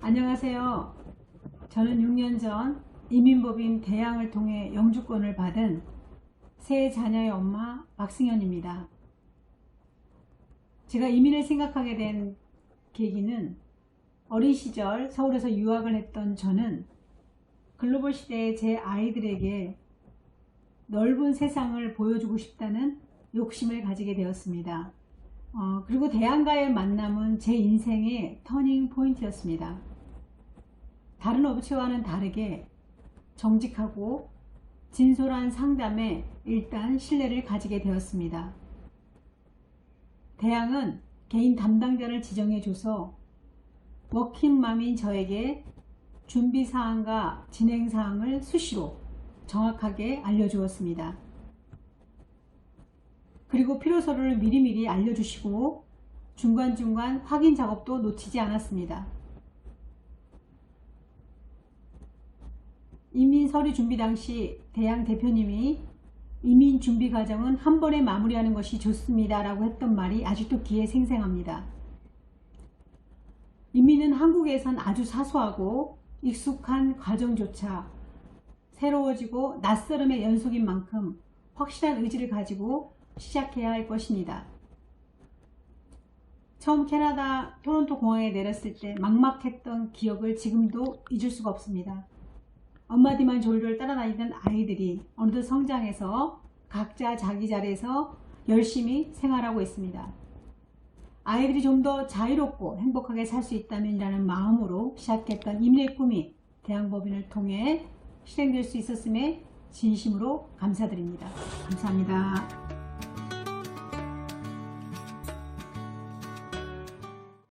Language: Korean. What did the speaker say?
안녕하세요. 저는 6년 전 이민법인 대양을 통해 영주권을 받은 세 자녀의 엄마 박승현입니다. 제가 이민을 생각하게 된 계기는 어린 시절 서울에서 유학을 했던 저는 글로벌 시대의 제 아이들에게 넓은 세상을 보여주고 싶다는 욕심을 가지게 되었습니다. 어, 그리고 대안과의 만남은 제 인생의 터닝 포인트였습니다. 다른 업체와는 다르게 정직하고 진솔한 상담에 일단 신뢰를 가지게 되었습니다. 대양은 개인 담당자를 지정해줘서 워킹맘인 저에게 준비사항과 진행사항을 수시로 정확하게 알려주었습니다. 그리고 필요서를 미리미리 알려주시고 중간중간 확인 작업도 놓치지 않았습니다. 이민 서류 준비 당시 대양 대표님이 이민 준비 과정은 한 번에 마무리하는 것이 좋습니다. 라고 했던 말이 아직도 귀에 생생합니다. 이민은 한국에선 아주 사소하고 익숙한 과정조차 새로워지고 낯설음의 연속인 만큼 확실한 의지를 가지고 시작해야 할 것입니다. 처음 캐나다 토론토 공항에 내렸을 때 막막했던 기억을 지금도 잊을 수가 없습니다. 엄마 뒤만 졸졸 따라다니던 아이들이 어느덧 성장해서 각자 자기 자리에서 열심히 생활하고 있습니다. 아이들이 좀 더 자유롭고 행복하게 살 수 있다면 이라는 마음으로 시작했던 임리의 꿈이 대양법인을 통해 실행될 수 있었음에 진심으로 감사드립니다. 감사합니다.